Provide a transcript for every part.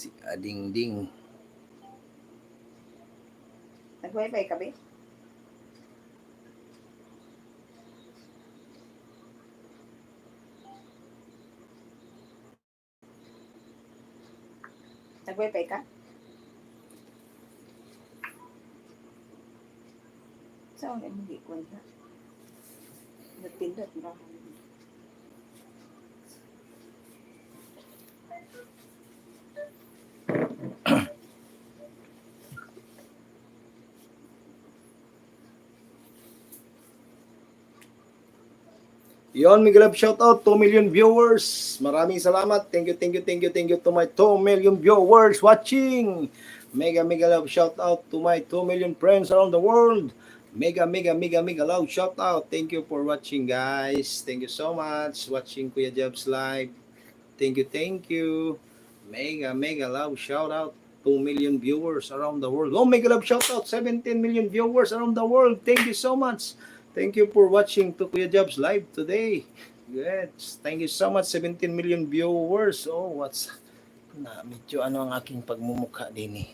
Si Ading Ding. Nag-wifi ka, be? Nag-wifi ka? Saan ang hindi ko na? Nagpindot ba? Yon, Miguel Love, shout out 2 million viewers. Maraming salamat. Thank you, thank you, thank you, thank you to my 2 million viewers watching. Mega, mega love shout out to my 2 million friends around the world. Mega, mega, mega, mega love shout out. Thank you for watching, guys. Thank you so much watching Kuya Jobs live. Thank you, thank you. Mega, mega love shout out. 2 million viewers around the world. Oh, mega love shout out. 17 million viewers around the world. Thank you so much. Thank you for watching to Kuya Jobs live today. Yes, thank you so much. 17 million viewers. Oh, what's na medyo ano ang aking pagmumukha din eh.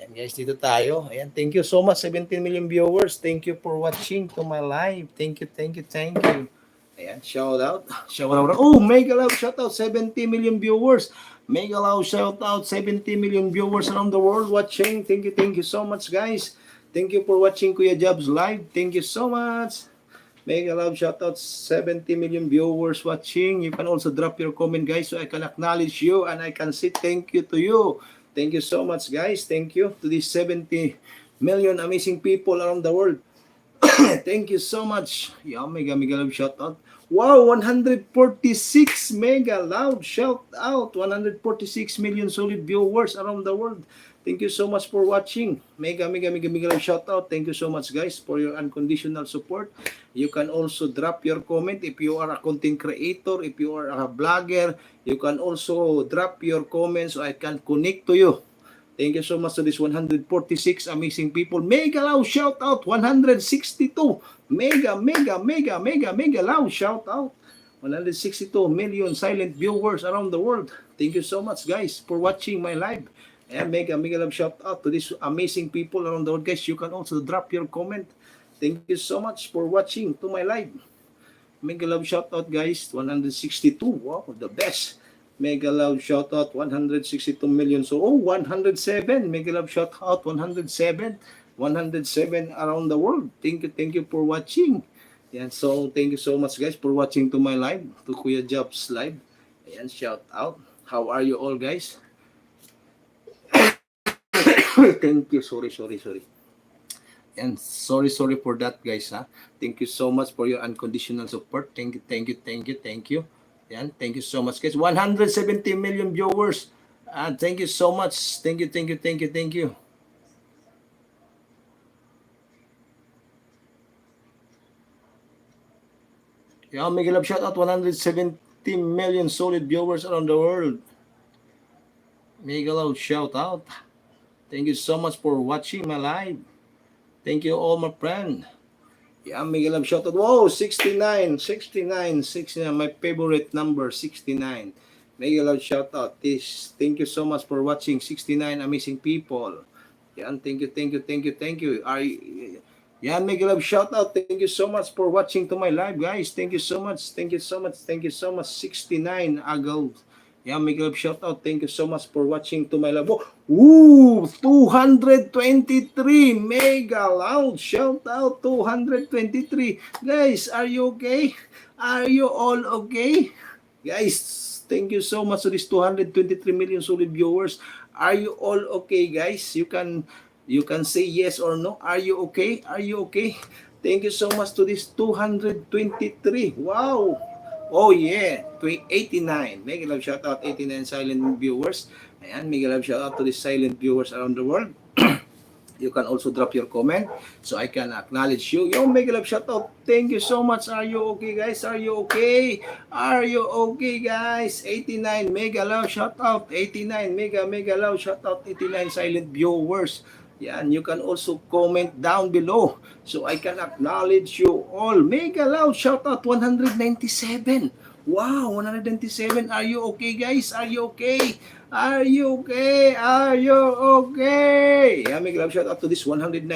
Ayan guys, dito tayo. Ayan, thank you so much 17 million viewers. Thank you for watching to my live. Thank you, thank you, thank you. Ayan, shout out. Shout out. Oh, mega love shout out 70 million viewers. Mega love shout out 70 million viewers around the world watching. Thank you, thank you so much guys. Thank you for watching Kuya Jobs live. Thank you so much. Mega love shout out 70 million viewers watching. You can also drop your comment guys so I can acknowledge you and I can say thank you to you. Thank you so much guys. Thank you to these 70 million amazing people around the world. Thank you so much. Yeah, mega mega love shout out. Wow, 146 mega loud shout out. 146 million solid viewers around the world. Thank you so much for watching. Mega mega mega mega love shout out. Thank you so much guys for your unconditional support. You can also drop your comment if you are a content creator, if you are a blogger, you can also drop your comments so I can connect to you. Thank you so much to this 146 amazing people. Mega loud shout out 162. Mega mega mega mega mega loud shout out. 162 million silent viewers around the world. Thank you so much guys for watching my live. And mega mega love shout out to these amazing people around the world guys. You can also drop your comment. Thank you so much for watching to my live. Mega love shout out guys 162. Wow, the best. Mega love shout out 162 million. So oh 107 mega love shout out 107 107 around the world. Thank you thank you for watching. Yan, so thank you so much guys for watching to my live, to Kuya Jobs live. Ayan, shout out. How are you all guys? Thank you. Sorry, sorry, sorry. And sorry, sorry for that, guys. Ha? Thank you so much for your unconditional support. Thank you, thank you, thank you, thank you. Yan, thank you so much, guys. 170 million viewers. Ah, thank you so much. Thank you, thank you, thank you, thank you. Yeah, Miguel shout out 170 million solid viewers around the world. Miguel shout out. Thank you so much for watching my live. Thank you all my friend. Yeah, Miguel Love shout out. Whoa, 69, 69, 69. My favorite number, 69. Miguel Love shout out. This, thank you so much for watching 69 amazing people. Yeah, thank you, thank you, thank you, thank you. Are Yan, Miguel Love, shout out. Thank you so much for watching to my live, guys. Thank you so much. Thank you so much. Thank you so much. 69 ago. Yan, Miguel shout out. Thank you so much for watching to my. Oh, Ooh, 223 mega loud. Shout out 223. Guys, are you okay? Are you all okay? Guys, thank you so much to this 223 million solid viewers. Are you all okay, guys? You can you can say yes or no. Are you okay? Are you okay? Thank you so much to this 223. Wow. Oh yeah, 89. Mega love shout out 89 silent viewers. Ayan, mega love shout out to the silent viewers around the world. you can also drop your comment so I can acknowledge you. Yo, mega love shout out. Thank you so much. Are you okay, guys? Are you okay? Are you okay, guys? 89 mega love shout out. 89 mega mega love shout out. 89 silent viewers. Yan, you can also comment down below so I can acknowledge you all. Mega loud shout out 197. Wow, 197. Are you okay, guys? Are you okay? Are you okay? Are you okay? Yeah, make love shout out to this 197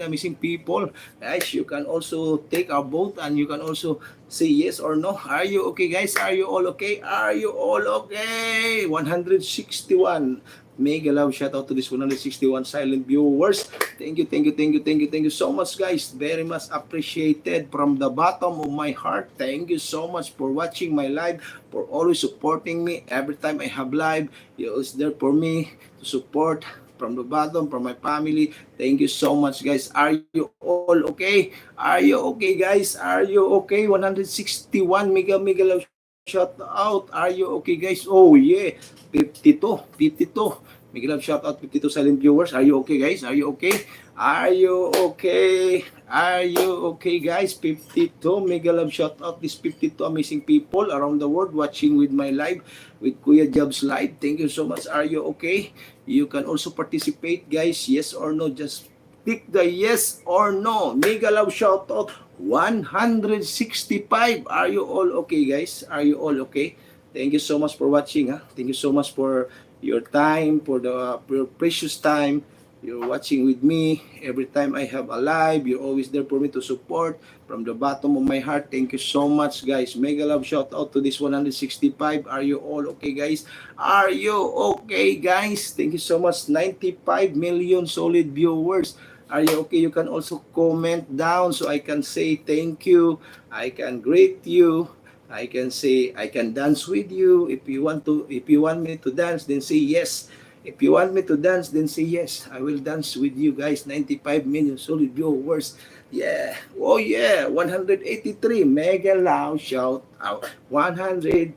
amazing people. Guys, you can also take a vote and you can also say yes or no. Are you okay, guys? Are you all okay? Are you all okay? 161. Mega love shout out to this 161 silent viewers. Thank you, thank you, thank you, thank you, thank you so much, guys. Very much appreciated from the bottom of my heart. Thank you so much for watching my live, for always supporting me every time I have live. You're always there for me to support from the bottom, from my family. Thank you so much, guys. Are you all okay? Are you okay, guys? Are you okay? 161 mega mega love shout out. Are you okay, guys? Oh yeah, 52, 52. Mega love shout out 52 silent viewers. Are you okay, guys? Are you okay? Are you okay? Are you okay, guys? 52 mega love shout out these 52 amazing people around the world watching with my live with Kuya Jobs live. Thank you so much. Are you okay? You can also participate, guys. Yes or no? Just click the yes or no. Mega love shout out 165. Are you all okay, guys? Are you all okay? Thank you so much for watching. Ha? Thank you so much for your time, for the for your precious time. You're watching with me every time I have a live. You're always there for me to support from the bottom of my heart. Thank you so much, guys. Mega love shout out to this 165. Are you all okay, guys? Are you okay, guys? Thank you so much. 95 million solid viewers. Are you okay? You can also comment down so I can say thank you. I can greet you. I can say I can dance with you. If you want to, if you want me to dance, then say yes. If you want me to dance, then say yes. I will dance with you guys. 95 million solid viewers. Yeah. Oh yeah. 183 mega loud shout out. 183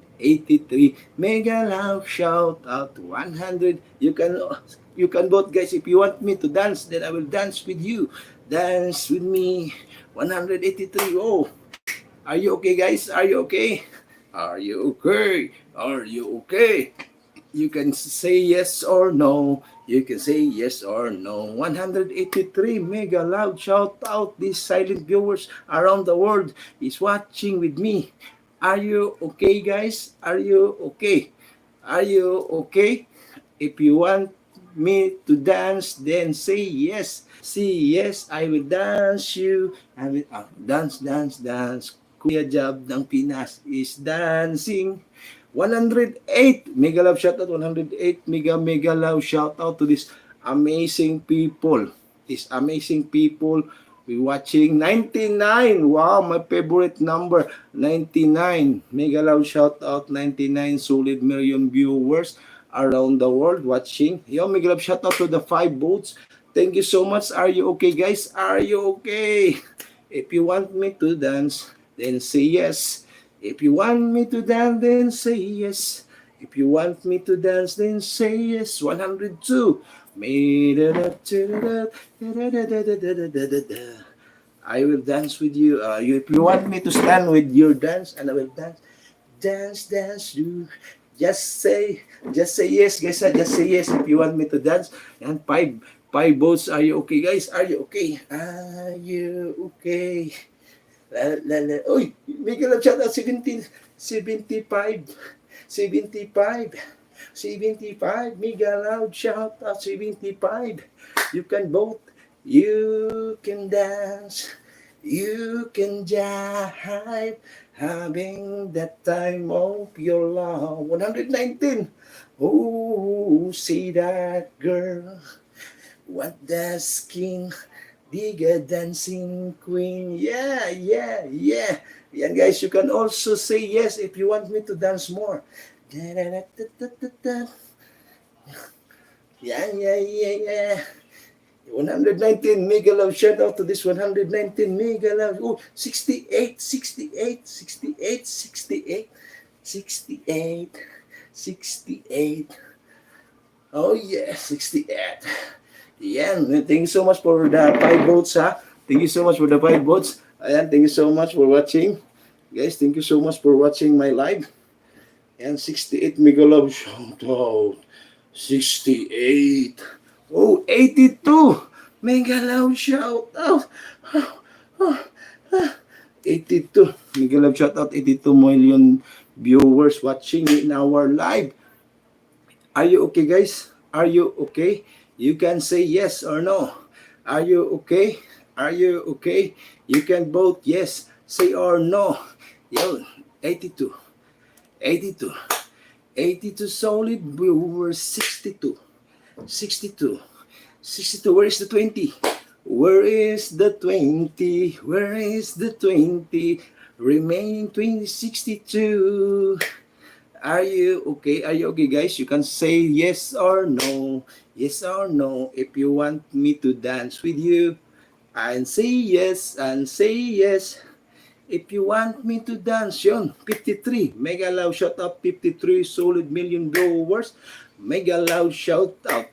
mega loud shout out. 100. You can you can vote guys if you want me to dance then I will dance with you. Dance with me. 183. Oh. Are you okay guys? Are you okay? Are you okay? Are you okay? You can say yes or no. You can say yes or no. 183 mega loud shout out these silent viewers around the world is watching with me. Are you okay guys? Are you okay? Are you okay? If you want me to dance, then say yes. Say yes, I will dance you. I will ah, dance, dance, dance. Kuya Jab ng Pinas is dancing. 108 mega love shout out 108 mega mega love shout out to this amazing people this amazing people we watching 99 wow my favorite number 99 mega love shout out 99 solid million viewers around the world watching. Yo, may grab shout out to the five boats. Thank you so much. Are you okay, guys? Are you okay? If you want me to dance, then say yes. If you want me to dance, then say yes. If you want me to dance, then say yes. 102. I will dance with you. Uh. If you want me to stand with your dance, and I will dance. Dance, dance, do. Just say, just say yes, guys. ah, Just say yes if you want me to dance. And five, five votes. Are you okay, guys? Are you okay? Are you okay? La, la, la. Uy, Miguel at shout out 17, 75. 75. 75. Miguel out shout out 75. You can vote. You can dance. You can jive. Having that time of your love. 119. Oh, see that girl. What does King Diga Dancing Queen. Yeah, yeah, yeah. Yan guys, you can also say yes if you want me to dance more. Yeah, yeah, yeah, yeah. 119 megalove. shout out to this 119 mega love. Oh, 68, 68, 68, 68, 68, 68. Oh yeah, 68. Yan. Thank you so much for the five votes, ha. Thank you so much for the five votes. Ayan, thank you so much for watching. Guys, thank you so much for watching my live. And 68 megalove. shout out. 68. Oh, 82 mega shout out. 82 82. Miguel Love shout out 82 million viewers watching in our live. Are you okay guys? Are you okay? You can say yes or no. Are you okay? Are you okay? You can vote yes, say or no. Yun, 82. 82. 82 solid viewers, 62. 62. 62. Where is the 20? Where is the 20? Where is the 20? Remaining 20, 62. Are you okay? Are you okay, guys? You can say yes or no. Yes or no. If you want me to dance with you, and say yes, and say yes. If you want me to dance, yun, 53. Mega loud shout Up, 53 solid million viewers. Mega loud shout out.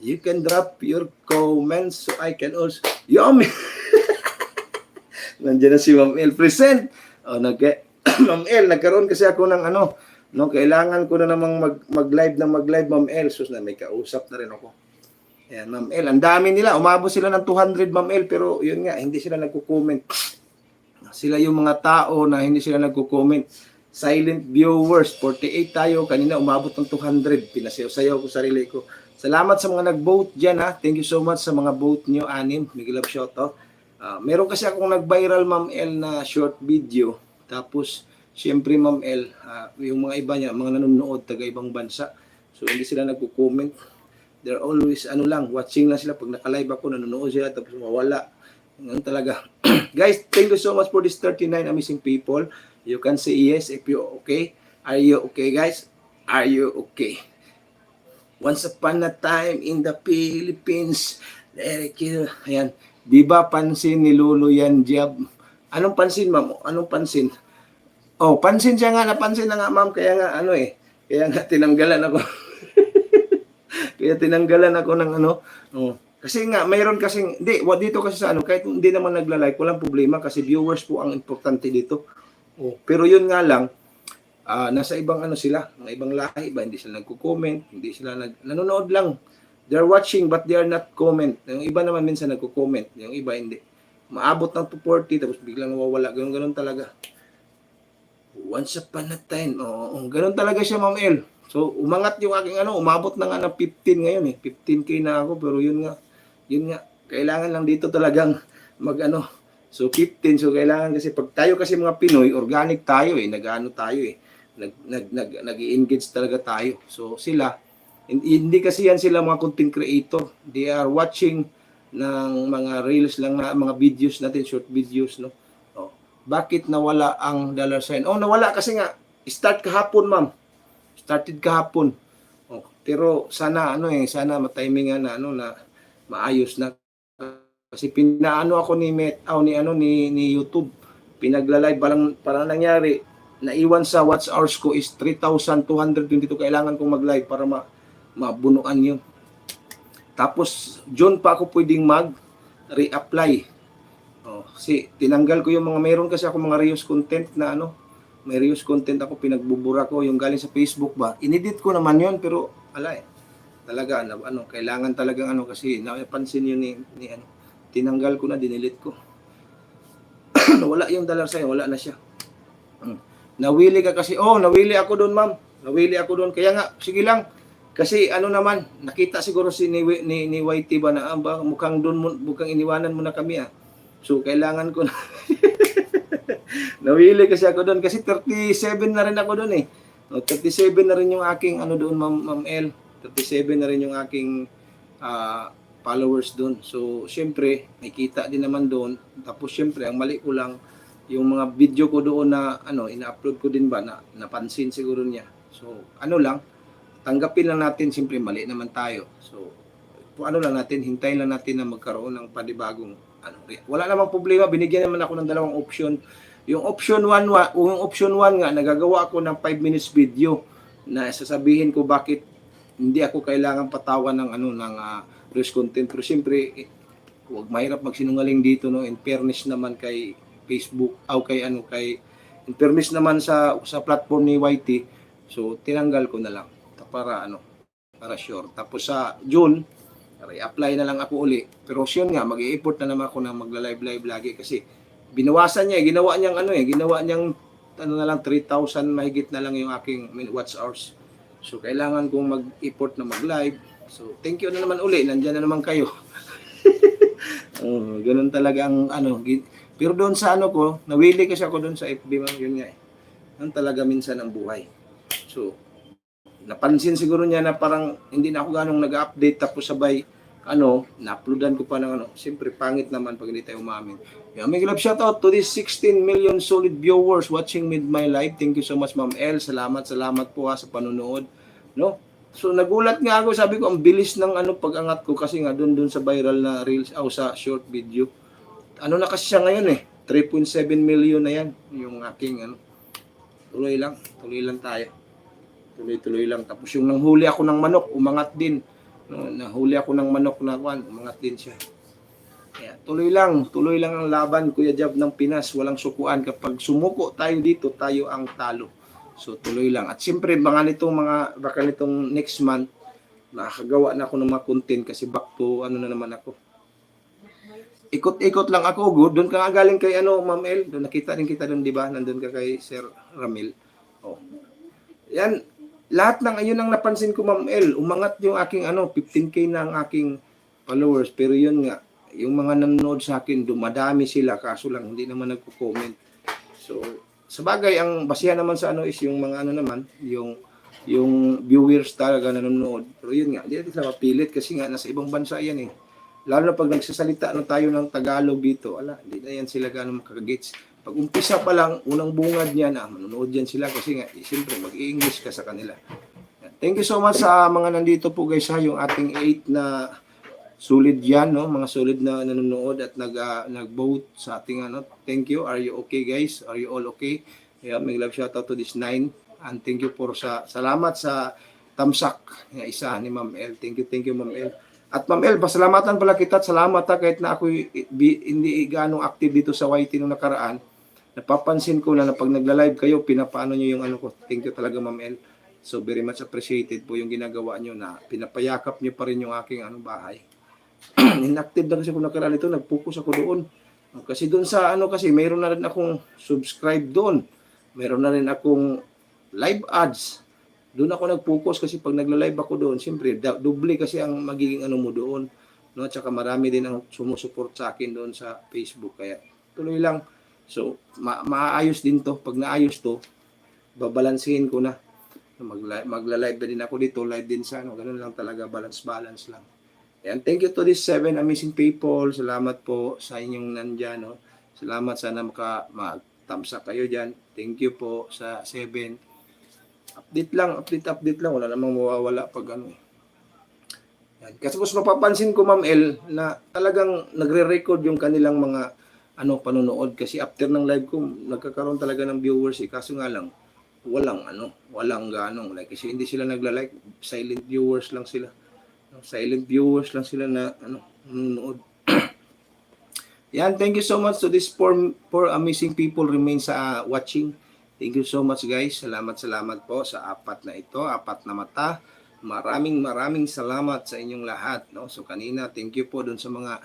You can drop your comments so I can also... Yum! Nandiyan na si Ma'am El. Present! O, nag Ma'am El, nagkaroon kasi ako ng ano, no, kailangan ko na namang mag, mag-live na mag-live, Ma'am El. Sus na, may kausap na rin ako. Ayan, Ma'am El. Ang dami nila. Umabot sila ng 200, Ma'am El. Pero yun nga, hindi sila nagko-comment. Sila yung mga tao na hindi sila nagko-comment. Silent viewers, 48 tayo. Kanina umabot ng 200. Pinasayaw-sayaw ko sarili ko. Salamat sa mga nag-vote dyan ha. Thank you so much sa mga vote nyo, anim. Miguel Love shoutout. Ah, meron kasi akong nag-viral, Ma'am El, na short video. Tapos, siyempre, Ma'am El, ah, yung mga iba niya, mga nanonood, taga ibang bansa. So, hindi sila nagko-comment. They're always, ano lang, watching lang sila. Pag naka-live ako, nanonood sila, tapos mawala. Ganun talaga. Guys, thank you so much for this 39 amazing people. You can say yes if you okay. Are you okay, guys? Are you okay? Once upon a time in the Philippines, Derek ayan, di ba pansin ni Lolo yan, Jab? Anong pansin, ma'am? Anong pansin? Oh, pansin siya nga, napansin na nga, ma'am, kaya nga, ano eh, kaya nga tinanggalan ako. kaya tinanggalan ako ng ano, oh. Kasi nga, mayroon kasing, hindi, dito kasi sa ano, kahit hindi naman nagla-like, walang problema kasi viewers po ang importante dito. Oh, pero yun nga lang, ah, nasa ibang ano sila, mga ibang lahi ba, hindi sila nagko-comment, hindi sila nag, nanonood lang. They're watching but they are not comment. Yung iba naman minsan nagko-comment, yung iba hindi. Maabot ng 240 tapos biglang nawawala, ganun ganun talaga. Once upon a time, oo, oh, ganun talaga siya, Ma'am El. So, umangat yung aking ano, umabot na nga ng 15 ngayon eh. 15k na ako, pero yun nga, yun nga, kailangan lang dito talagang mag ano, So 15, so kailangan kasi pag tayo kasi mga Pinoy, organic tayo eh, nag-ano tayo eh. Nag nag nag nag-engage talaga tayo. So sila hindi, kasi yan sila mga content creator. They are watching ng mga reels lang na mga videos natin, short videos no. Oh, bakit nawala ang dollar sign? Oh, nawala kasi nga start kahapon, ma'am. Started kahapon. Oh, pero sana ano eh, sana matimingan na ano na maayos na kasi pinaano ako ni Met, oh, ni ano ni ni YouTube. Pinagla-live parang parang nangyari. Naiwan sa watch hours ko is 3,222 kailangan kong mag-live para ma mabunuan 'yun. Tapos June pa ako pwedeng mag reapply. Oh, si tinanggal ko yung mga meron kasi ako mga reuse content na ano, may reuse content ako pinagbubura ko yung galing sa Facebook ba. Inedit ko naman 'yon pero ala eh. Talaga ano, ano kailangan talagang ano kasi napansin yun ni, ni ano tinanggal ko na, dinilit ko. wala yung dollar sign, wala na siya. Hmm. Nawili ka kasi, oh, nawili ako doon, ma'am. Nawili ako doon. Kaya nga, sige lang. Kasi ano naman, nakita siguro si ni, ni, ni YT ba na, ah, mukhang doon, mukhang iniwanan mo na kami ah. So, kailangan ko na. nawili kasi ako doon. Kasi 37 na rin ako doon eh. No, 37 na rin yung aking, ano doon, ma'am, ma'am L. 37 na rin yung aking, ah, followers doon. So, syempre, nakita din naman doon. Tapos, syempre, ang mali ko lang, yung mga video ko doon na, ano, ina-upload ko din ba, na napansin siguro niya. So, ano lang, tanggapin lang natin, syempre, mali naman tayo. So, ano lang natin, hintayin lang natin na magkaroon ng panibagong, ano, wala namang problema, binigyan naman ako ng dalawang option. Yung option 1, yung option 1 nga, nagagawa ako ng 5 minutes video na sasabihin ko bakit hindi ako kailangan patawan ng ano ng uh, risk content. Pero siyempre eh, wag mahirap magsinungaling dito no? In fairness naman kay Facebook o kay ano kay in fairness naman sa sa platform ni YT so tinanggal ko na lang para ano para sure. Tapos sa June i-apply na lang ako uli. Pero yun nga mag-i-effort na naman ako na magla-live live lagi kasi binawasan niya, eh, ginawa niyang ano eh, ginawa niyang ano na lang 3,000 mahigit na lang yung aking min- watch hours. So kailangan kong mag-effort na mag-live. So thank you na naman uli, nandiyan na naman kayo. oh, ganun talaga ang ano, pero doon sa ano ko, nawili kasi ako doon sa FB, ma'am, yun nga eh. Yan talaga minsan ang buhay. So, napansin siguro niya na parang hindi na ako ganong nag-update tapos sabay ano, na-uploadan ko pa ng ano. Siyempre, pangit naman pag hindi tayo umamin. Yeah, may love shout out to this 16 million solid viewers watching with my live. Thank you so much, Ma'am El. Salamat, salamat po ha, sa panonood. No? So nagulat nga ako, sabi ko ang bilis ng ano pag-angat ko kasi nga doon doon sa viral na reels o sa short video. Ano na kasi siya ngayon eh, 3.7 million na yan yung aking ano. Tuloy lang, tuloy lang tayo. Tuloy-tuloy lang. Tapos yung nanghuli ako ng manok, umangat din. No, nahuli ako ng manok na kwan, umangat din siya. Kaya tuloy lang, tuloy lang ang laban Kuya Jab ng Pinas, walang sukuan. Kapag sumuko tayo dito, tayo ang talo. So tuloy lang. At siyempre, mga nitong mga, baka nitong next month, nakakagawa na ako ng mga content kasi back to ano na naman ako. Ikot-ikot lang ako, good. Doon ka nga galing kay ano, Ma'am El. Doon nakita rin kita doon, di ba? Nandun ka kay Sir Ramil. Oh. Yan, lahat ng ayun ang napansin ko, Ma'am El. Umangat yung aking ano, 15k na ang aking followers. Pero yun nga, yung mga nanonood sa akin, dumadami sila. Kaso lang, hindi naman nagko-comment. So, sa bagay, ang basihan naman sa ano is yung mga ano naman, yung yung viewers talaga nanonood. Pero yun nga, hindi natin sila mapilit kasi nga nasa ibang bansa yan eh. Lalo na pag nagsasalita na tayo ng Tagalog dito, ala, hindi na yan sila gano'ng makakagets. Pag umpisa pa lang, unang bungad niyan, ah, manonood yan sila kasi nga, eh, siyempre, mag-i-English ka sa kanila. Thank you so much sa mga nandito po guys ha, yung ating 8 na solid yan, no? mga solid na nanonood at nag, ah, nag-vote sa ating ano. Thank you. Are you okay guys? Are you all okay? Yeah, may love shout out to this 9 and thank you for sa salamat sa tamsak nga isa ni Ma'am El. Thank you, thank you Ma'am El. At Ma'am El, pasalamatan pala kita at salamat ha, kahit na ako hindi ganong active dito sa YT nung nakaraan. Napapansin ko na, na pag nagla-live kayo, pinapaano nyo yung ano ko. Thank you talaga Ma'am El. So very much appreciated po yung ginagawa nyo na pinapayakap nyo pa rin yung aking ano bahay. Inactive na kasi kung nakaraan ito, nag-focus ako doon. Kasi doon sa ano kasi, mayroon na rin akong subscribe doon. Mayroon na rin akong live ads. Doon ako nag-focus kasi pag nagla-live ako doon, siyempre, doble kasi ang magiging ano mo doon. No? At saka marami din ang sumusuport sa akin doon sa Facebook. Kaya tuloy lang. So, ma- maayos din to. Pag naayos to, babalansihin ko na. Magla- magla-live na din ako dito, live din sa ano. Ganun lang talaga, balance-balance lang. Ayan, thank you to these seven amazing people. Salamat po sa inyong nandyan. No? Salamat sana maka magtamsa kayo dyan. Thank you po sa seven. Update lang, update, update lang. Wala namang mawawala pag ano eh. Yan. Kasi kung mapapansin ko, Ma'am El, na talagang nagre-record yung kanilang mga ano panonood kasi after ng live ko nagkakaroon talaga ng viewers eh kaso nga lang walang ano walang ganong like kasi hindi sila nagla-like silent viewers lang sila silent viewers lang sila na ano nanonood. Yan, thank you so much to this four, four amazing people remain sa uh, watching. Thank you so much guys. Salamat, salamat po sa apat na ito, apat na mata. Maraming maraming salamat sa inyong lahat. No? So kanina, thank you po doon sa mga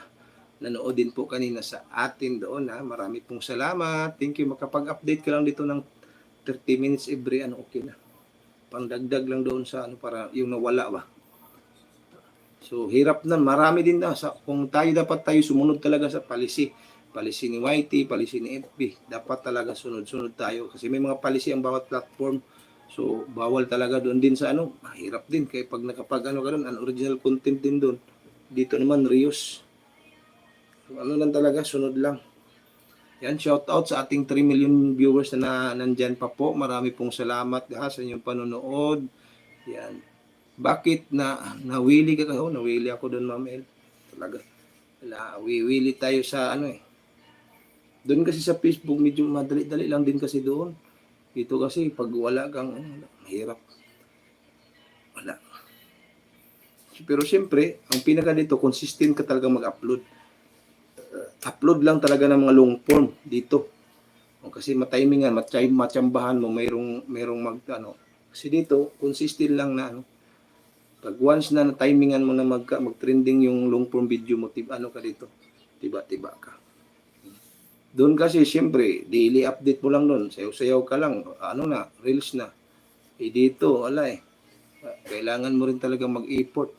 nanood din po kanina sa atin doon. Ha? Marami pong salamat. Thank you. Makapag-update ka lang dito ng 30 minutes every ano, okay na. Pangdagdag lang doon sa ano para yung nawala ba. So hirap na, marami din na sa kung tayo dapat tayo sumunod talaga sa policy. Policy ni YT, policy ni FB. Dapat talaga sunod-sunod tayo kasi may mga policy ang bawat platform. So bawal talaga doon din sa ano, mahirap din kaya pag nakapag ano ka ang original content din doon. Dito naman reuse. So, ano lang talaga, sunod lang. Yan, shout out sa ating 3 million viewers na, na nandyan pa po. Marami pong salamat ha, sa inyong panonood. Yan. Bakit na nawili ka? Oh, nawili ako doon, Ma'am El. Talaga. Wala, wiwili tayo sa ano eh. Doon kasi sa Facebook, medyo madali-dali lang din kasi doon. Dito kasi, pag wala kang, ano, mahirap. Wala. Pero siyempre, ang pinaka dito, consistent ka talaga mag-upload. Uh, upload lang talaga ng mga long form dito. O, kasi matimingan, matay, matsambahan mo, mayroong, mayroong mag, ano. Kasi dito, consistent lang na, ano, pag once na na-timingan mo na mag, mag-trending yung long form video mo, tib, ano ka dito, tiba-tiba ka. Doon kasi siyempre, daily update mo lang doon. Sayaw-sayaw ka lang. Ano na, reels na. Eh dito, wala eh. Kailangan mo rin talaga mag-effort.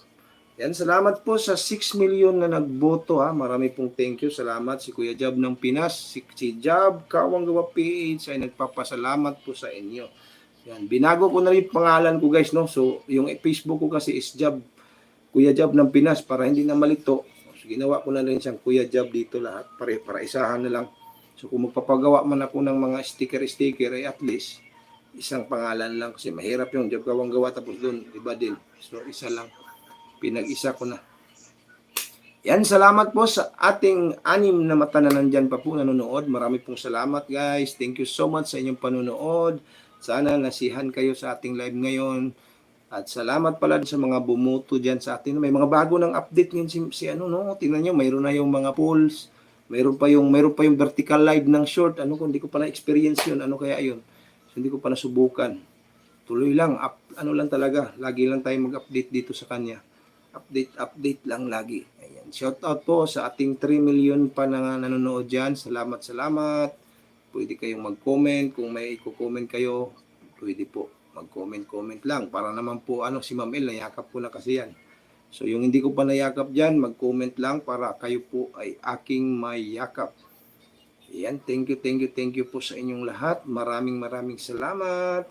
Yan, salamat po sa 6 million na nagboto ha. Marami pong thank you. Salamat si Kuya Jab ng Pinas. Si, si Jab Kawanggawa PH ay nagpapasalamat po sa inyo. Yan, binago ko na rin pangalan ko guys, no? So, yung Facebook ko kasi is Jab, Kuya Jab ng Pinas para hindi na malito. So, ginawa ko na rin siyang Kuya Jab dito lahat para, para isahan na lang. So, kung magpapagawa man ako ng mga sticker-sticker, ay at least isang pangalan lang kasi mahirap yung Jab Kawang gawa tapos doon, iba din. So, isa lang. Pinag-isa ko na. Yan, salamat po sa ating anim na mata na nandyan pa po nanonood. Marami pong salamat guys. Thank you so much sa inyong panonood. Sana nasihan kayo sa ating live ngayon. At salamat pala sa mga bumuto dyan sa atin. May mga bago ng update ngayon si, si ano no. Tingnan nyo, mayroon na yung mga polls. Mayroon pa yung mayroon pa yung vertical live ng short. Ano kung hindi ko pa na experience yun, ano kaya yun? So, hindi ko pa nasubukan. Tuloy lang, up, ano lang talaga. Lagi lang tayo mag-update dito sa kanya. Update, update lang lagi. Ayan. Shout out po sa ating 3 million pa na nanonood dyan. Salamat, salamat. Pwede kayong mag-comment. Kung may i-comment kayo, pwede po mag-comment-comment lang. Para naman po, ano, si Ma'am El, nayakap ko na kasi yan. So, yung hindi ko pa nayakap dyan, mag-comment lang para kayo po ay aking mayakap. Yan, thank you, thank you, thank you po sa inyong lahat. Maraming maraming salamat.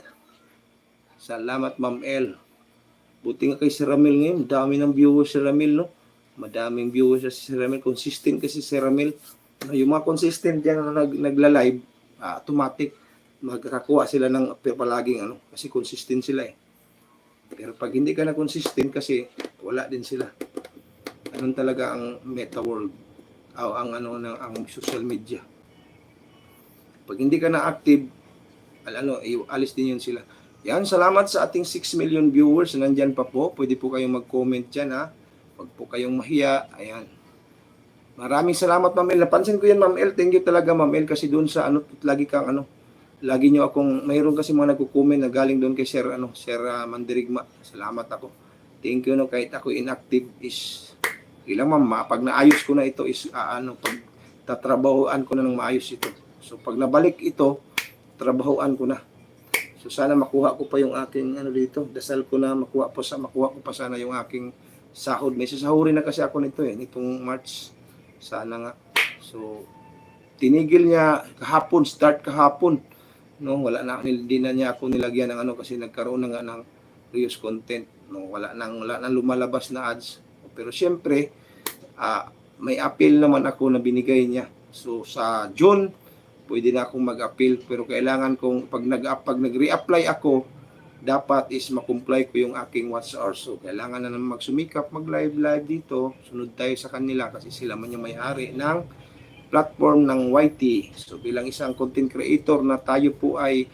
Salamat, Ma'am El. Buti nga kay si Ramil ngayon, dami ng viewers si Ramil, no? Madaming viewers si Ramil. Consistent kasi si Ramil. Yung mga consistent yan na nag, nagla-live, ah, automatic, magkakakuha sila ng palaging ano, kasi consistent sila eh. Pero pag hindi ka na consistent kasi wala din sila. Ganun talaga ang meta world o ang ano ng ang social media. Pag hindi ka na active, al- ano, alis din yun sila. Yan, salamat sa ating 6 million viewers na nandyan pa po. Pwede po kayong mag-comment dyan ha. Huwag po kayong mahiya. Ayan. Maraming salamat Ma'am El. Napansin ko yan Ma'am El. Thank you talaga Ma'am El kasi doon sa ano, lagi kang ano, lagi nyo akong, mayroon kasi mga nagko-comment na galing doon kay Sir, ano, Sir ah, Mandirigma. Salamat ako. Thank you no, kahit ako inactive is, ilang ma'am, ma- pag naayos ko na ito is, ah, ano, pag tatrabahoan ko na ng maayos ito. So pag nabalik ito, trabahoan ko na. So sana makuha ko pa yung aking ano dito. Dasal ko na makuha po sa makuha ko pa sana yung aking sahod. May sasahurin na kasi ako nito eh, nitong March. Sana nga. So tinigil niya kahapon, start kahapon. No, wala na hindi na niya ako nilagyan ng ano kasi nagkaroon na nga ng reuse content. No, wala nang wala nang lumalabas na ads. Pero siyempre, ah, may appeal naman ako na binigay niya. So sa June, pwede na akong mag-appeal pero kailangan kong pag nag pag nag-reapply ako, dapat is makomply ko yung aking watch hours. So kailangan na naman magsumikap, mag-live live dito. Sunod tayo sa kanila kasi sila man yung may-ari ng platform ng YT. So bilang isang content creator na tayo po ay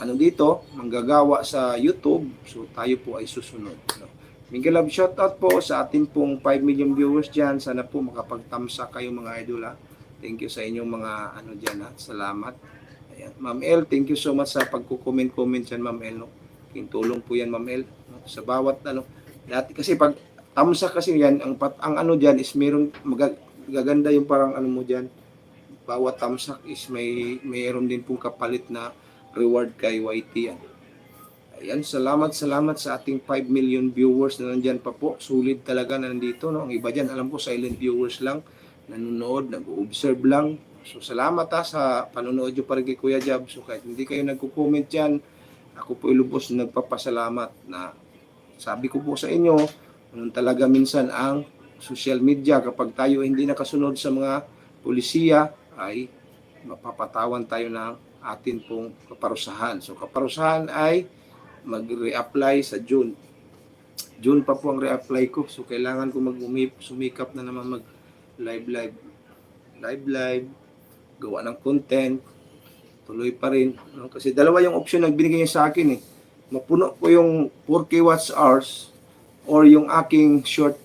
ano dito, manggagawa sa YouTube, so tayo po ay susunod. No? Miguel Love shoutout po sa ating pong 5 million viewers dyan. Sana po makapagtamsa kayo mga idol ha. Thank you sa inyong mga ano dyan ha. Salamat. Ayan. Ma'am El, thank you so much sa pagko-comment-comment dyan Ma'am El. No? King po yan Ma'am El. No? Sa bawat ano. Dati kasi pag tamsa kasi yan, ang, pat, ang ano dyan is mayroong mag, gaganda yung parang ano mo dyan. Bawat tamsak is may mayroon din pong kapalit na reward kay YT yan. Ayan, salamat, salamat sa ating 5 million viewers na nandyan pa po. Sulit talaga na nandito. No? Ang iba dyan, alam ko, silent viewers lang. Nanonood, nag-observe lang. So, salamat ha sa panonood nyo pa kay Kuya Jab. So, kahit hindi kayo nagko-comment dyan, ako po ilubos na nagpapasalamat na sabi ko po sa inyo, ganun talaga minsan ang social media kapag tayo hindi nakasunod sa mga polisiya ay mapapatawan tayo ng atin pong kaparusahan. So kaparusahan ay mag-reapply sa June. June pa po ang reapply ko. So kailangan ko mag sumikap na naman mag live live live live gawa ng content tuloy pa rin no? kasi dalawa yung option na binigay niya sa akin eh mapuno ko yung 4K watch hours or yung aking short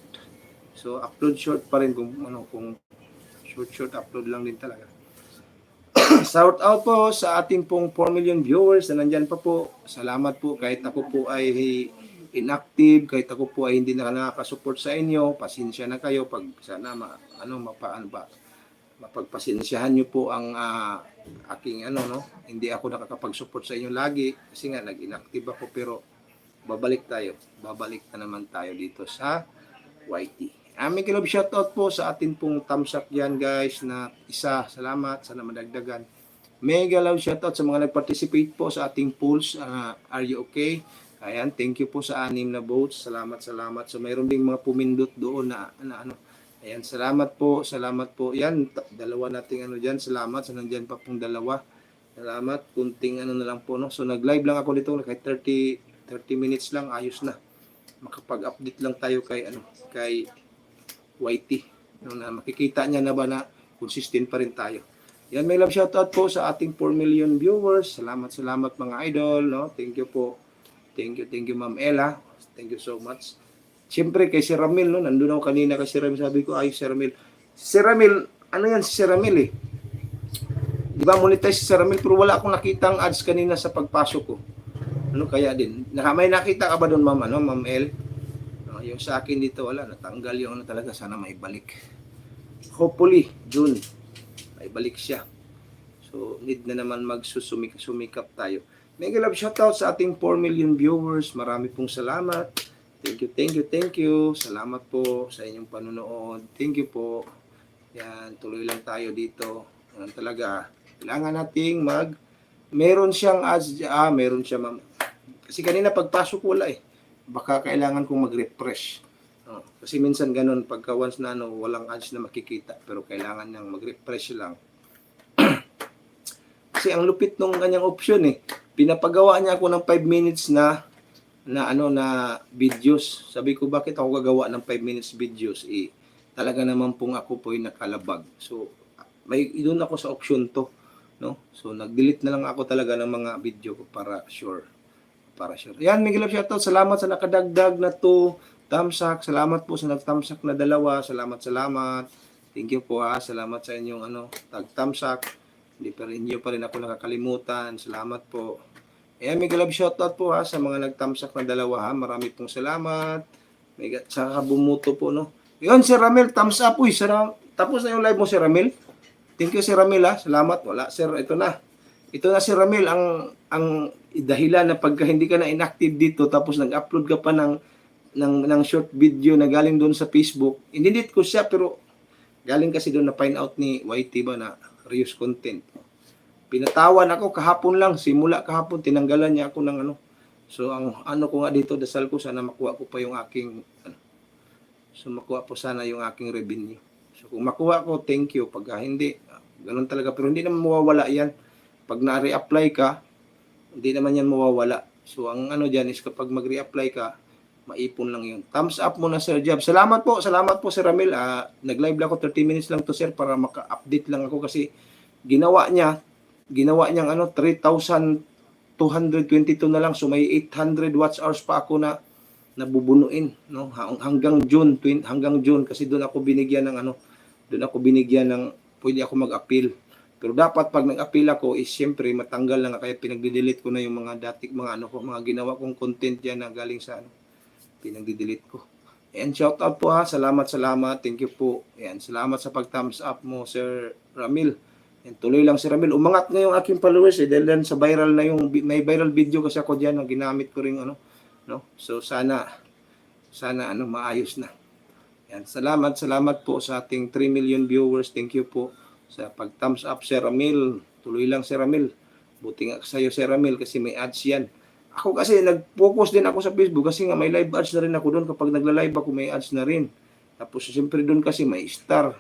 so upload short pa rin kung ano kung short short upload lang din talaga Shout out po sa ating pong 4 million viewers na nandyan pa po. Salamat po kahit ako po ay inactive, kahit ako po ay hindi na nakaka-support sa inyo. Pasensya na kayo pag sana ma, ano, mapa, ano ba, mapagpasensyahan niyo po ang ah, aking ano no, hindi ako nakakapag-support sa inyo lagi kasi nga nag-inactive ako pero babalik tayo. Babalik na naman tayo dito sa YT. Aming kilob shoutout po sa atin pong tamsak yan guys na isa. Salamat. Sana madagdagan. Mega love shoutout sa mga nag-participate po sa ating polls. Ah, are you okay? Ayan, thank you po sa anim na votes. Salamat, salamat. So mayroon ding mga pumindot doon na, na ano. Ayan, salamat po, salamat po. Yan, dalawa nating ano dyan. Salamat sa nandyan pa pong dalawa. Salamat. Kunting ano na lang po, no? So nag-live lang ako dito kahit 30 30 minutes lang ayos na. Makapag-update lang tayo kay ano, kay YT. No, na makikita niya na ba na consistent pa rin tayo. Yan, may love shoutout po sa ating 4 million viewers. Salamat, salamat mga idol. No? Thank you po. Thank you, thank you Ma'am Ella. Thank you so much. Siyempre kay Sir Ramil, no? nandun ako kanina kay Sir Ramil. Sabi ko, ay Sir Ramil. Si Sir Ramil, ano yan si Sir Ramil eh? Di ba monetize si Sir Ramil pero wala akong nakitang ads kanina sa pagpasok ko. Ano kaya din? Naka, may nakita ka ba doon ma'am, ano, ma'am El? No, yung sa akin dito, wala. Natanggal yung ano talaga. Sana maibalik. Hopefully, June, maibalik siya. So, need na naman magsusumikap tayo. Mega love shoutout sa ating 4 million viewers. Marami pong salamat. Thank you, thank you, thank you. Salamat po sa inyong panunood. Thank you po. Yan, tuloy lang tayo dito. Yan talaga. Kailangan nating mag meron siyang ads, ah, meron siya ma'am. Kasi kanina pagpasok wala eh. Baka kailangan kong mag-refresh. Oh, kasi minsan ganun, pagka once na ano, walang ads na makikita. Pero kailangan niyang mag-refresh lang. kasi ang lupit nung kanyang option eh. Pinapagawa niya ako ng 5 minutes na na ano na videos. Sabi ko bakit ako gagawa ng 5 minutes videos eh talaga naman pong ako po yung nakalabag. So may doon ako sa option to, no? So nag-delete na lang ako talaga ng mga video ko para sure. Para sure. Yan, Miguel shoutout. Salamat sa nakadagdag na to. Tamsak, salamat po sa nagtamsak na dalawa. Salamat, salamat. Thank you po ha. Salamat sa inyong ano, tag-tamsak. Hindi pa rin, hindi pa rin ako nakakalimutan. Salamat po. Ayan, Miguel Love shoutout po ha sa mga nagtamsak na dalawa ha. Marami pong salamat. Mega, saka bumuto po no. Yun, si Ramil, thumbs up uy. Sara, tapos na yung live mo si Ramil. Thank you si Ramil ha. Salamat. Wala sir, ito na. Ito na si Ramil ang ang dahilan na pagka hindi ka na inactive dito tapos nag-upload ka pa ng ng ng short video na galing doon sa Facebook. Inedit ko siya pero galing kasi doon na find out ni YT ba na reuse content. Pinatawan ako kahapon lang, simula kahapon tinanggalan niya ako ng ano. So ang ano ko nga dito dasal ko sana makuha ko pa yung aking ano. So makuha po sana yung aking revenue. So kung makuha ko, thank you. Pag hindi, ah, ganun talaga. Pero hindi naman mawawala yan. Pag na-reapply ka, hindi naman yan mawawala. So ang ano dyan is kapag mag-reapply ka, maipon lang yun. Thumbs up muna Sir Jab. Salamat po, salamat po Sir Ramil. Ah, nag-live lang ako 30 minutes lang to Sir para maka-update lang ako kasi ginawa niya, ginawa niyang ano 3,222 na lang. So may 800 watch hours pa ako na nabubunuin no? Hang- hanggang June hanggang June. Kasi doon ako binigyan ng ano doon ako binigyan ng pwede ako mag-appeal. Pero dapat pag nag-appeal ako is siyempre matanggal na kaya pinagdi-delete ko na yung mga dating mga ano ko mga ginawa kong content diyan na galing sa ano pinagdi-delete ko. And shout out po ha? Salamat salamat. Thank you po. Ayan, salamat sa pag thumbs up mo Sir Ramil and tuloy lang si Ramil. Umangat na yung aking followers eh dahil sa viral na yung may viral video kasi ako diyan na ginamit ko ring ano no? So sana sana ano maayos na. Yan. Salamat salamat po sa ating 3 million viewers. Thank you po sa pag thumbs up Sir Ramil. Tuloy lang Sir Ramil. Buti nga sa iyo Sir Ramil kasi may ads yan. Ako kasi nag-focus din ako sa Facebook kasi nga may live ads na rin ako doon. Kapag nagla-live ako may ads na rin. Tapos siyempre doon kasi may star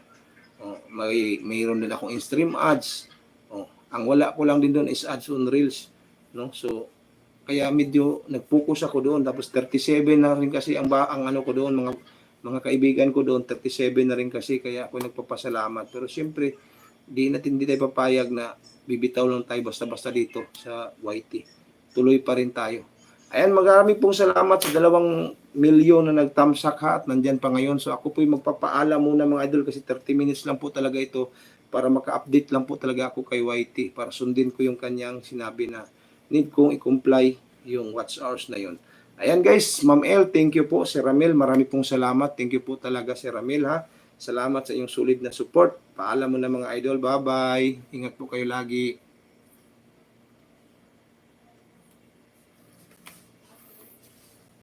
may mayroon din akong in-stream ads. Oh, ang wala ko lang din doon is ads on reels no? So kaya medyo nag-focus ako doon. Tapos 37 na rin kasi ang ba ang ano ko doon mga mga kaibigan ko doon 37 na rin kasi kaya ako nagpapasalamat. Pero siyempre di natin hindi tayo papayag na bibitaw lang tayo basta-basta dito sa YT tuloy pa rin tayo ayan marami pong salamat sa dalawang milyon na nagtamsak ha at nandyan pa ngayon so ako po yung magpapaalam muna mga idol kasi 30 minutes lang po talaga ito para maka-update lang po talaga ako kay YT para sundin ko yung kanyang sinabi na need kong i-comply yung watch hours na yun. Ayan guys, Ma'am El, thank you po. Si Ramil, marami pong salamat. Thank you po talaga si Ramil ha. Salamat sa iyong sulit na support. Paalam mo na mga idol. Bye-bye. Ingat po kayo lagi.